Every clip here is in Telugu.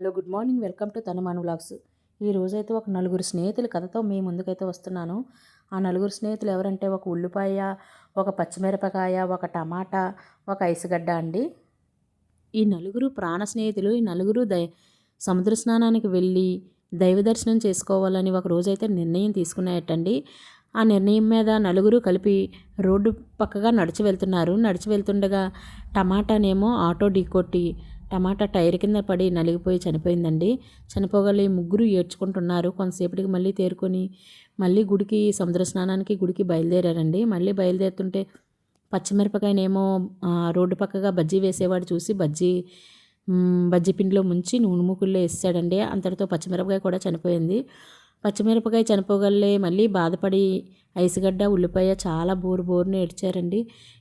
Hello good morning. Welcome to Tanumanu vlogs. ఈ రోజైతే ఒక నలుగురు స్నేహితుల కథతో మీ ముందుకైతే వస్తున్నాను. ఆ నలుగురు స్నేహితులు ఎవరంటే ఒక ఉల్లిపాయ ఒక పచ్చిమిరపకాయ ఒక టమాటా ఒక ఐసుగడ్డ అండి. ఈ నలుగురు ప్రాణ స్నేహితులు ఈ నలుగురు దై సముద్ర స్నానానికి వెళ్ళి దైవ దర్శనం చేసుకోవాలని ఒక రోజైతే నిర్ణయం తీసుకున్నాయటండి. ఆ నిర్ణయం మీద నలుగురు కలిపి రోడ్డు పక్కగా నడిచి వెళ్తున్నారు. నడిచి వెళ్తుండగా టమాటానేమో ఆటో ఢీకొట్టి టమాటా టైర్ కింద పడి నలిగిపోయి చనిపోయిందండి. చనిపోగలి ముగ్గురు ఏడ్చుకుంటున్నారు. కొంతసేపటికి మళ్ళీ తేరుకొని మళ్ళీ గుడికి సముద్ర స్నానానికి గుడికి బయలుదేరారండి. మళ్ళీ బయలుదేరుతుంటే పచ్చిమిరపకాయనేమో రోడ్డు పక్కగా బజ్జీ వేసేవాడు చూసి బజ్జీ బజ్జీ పిండిలో ముంచి నూనె మూకుల్లో వేసాడండి అంతటితో పచ్చిమిరపకాయ కూడా చనిపోయింది. పచ్చిమిరపకాయ చనిపోగలే మళ్ళీ బాధపడి ఐసుగడ్డ ఉల్లిపాయ చాలా బోరు బోరుని ఏడ్చారండి.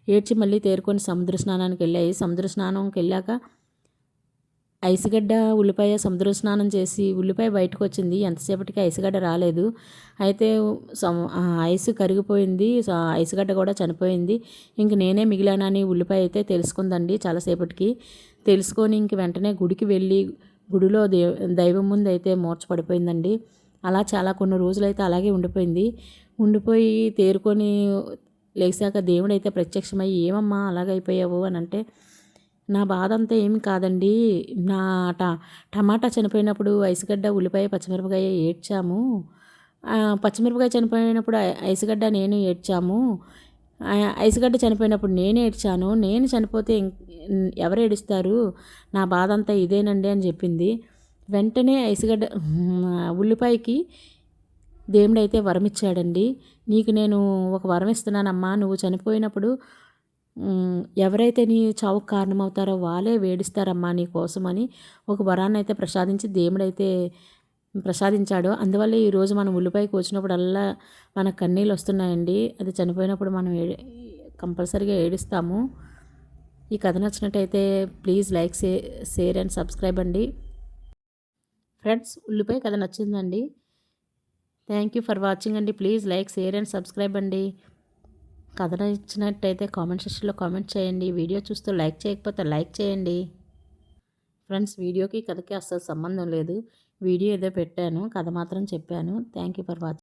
ఏడ్చి మళ్ళీ తేరుకొని సముద్ర స్నానానికి వెళ్ళాయి. సముద్ర స్నానంకి వెళ్ళాక ఐసుగడ్డ ఉల్లిపాయ సముద్ర స్నానం చేసి ఉల్లిపాయ బయటకు వచ్చింది ఎంతసేపటికి ఐసుగడ్డ రాలేదు. అయితే ఐసు కరిగిపోయింది. ఐసుగడ్డ కూడా చనిపోయింది. ఇంక నేనే మిగిలానని ఉల్లిపాయ అయితే తెలుసుకుందండి చాలాసేపటికి. తెలుసుకొని ఇంక వెంటనే గుడికి వెళ్ళి గుడిలో దే దైవం ముందు అయితే మూర్చపడిపోయిందండి అలా చాలా కొన్ని రోజులైతే అలాగే ఉండిపోయింది. ఉండిపోయి తేరుకొని లేచాక దేవుడైతే ప్రత్యక్షమై ఏమమ్మా అలాగైపోయావు? అని అంటే నా బాధ అంతా ఏమి కాదండి. నా ట టమాటా చనిపోయినప్పుడు ఐసుగడ్డ ఉల్లిపాయ పచ్చిమిరపకాయ ఏడ్చాము. పచ్చిమిరపకాయ చనిపోయినప్పుడు ఐసుగడ్డ నేను ఏడ్చాము. ఐసుగడ్డ చనిపోయినప్పుడు నేను ఏడ్చాను. నేను చనిపోతే ఎవరు ఏడుస్తారు? నా బాధ అంతా ఇదేనండి అని చెప్పింది. వెంటనే ఐసుగడ్డ ఉల్లిపాయకి దేవుడైతే వరం ఇచ్చాడండి నీకు నేను ఒక వరం ఇస్తున్నానమ్మా నువ్వు చనిపోయినప్పుడు ఎవరైతే నీ చావుకు కారణమవుతారో వాళ్ళే వేడిస్తారమ్మా నీ కోసమని ఒక వరాన్ని అయితే ప్రసాదించి దేవుడైతే ప్రసాదించాడు. అందువల్ల ఈరోజు మనం ఉల్లిపాయ కోసినప్పుడల్లా మన కన్నీళ్ళు వస్తున్నాయండి. అది చనిపోయినప్పుడు మనం ఏ కంపల్సరీగా ఏడుస్తాము. ఈ కథ నచ్చినట్టయితే please like share and subscribe అండి. ఫ్రెండ్స్ ఉల్లిపాయ కథ నచ్చిందండి. థ్యాంక్ యూ ఫర్ వాచింగ్ అండి. Please like share and subscribe అండి. కథ నచ్చినట్టయితే కామెంట్ సెక్షన్లో కామెంట్ చేయండి. వీడియో చూస్తూ లైక్ చేయకపోతే లైక్ చేయండి. ఫ్రెండ్స్ వీడియోకి కథకి అస్సలు సంబంధం లేదు. వీడియో ఏదో పెట్టాను కథ మాత్రం చెప్పాను. Thank you for watching.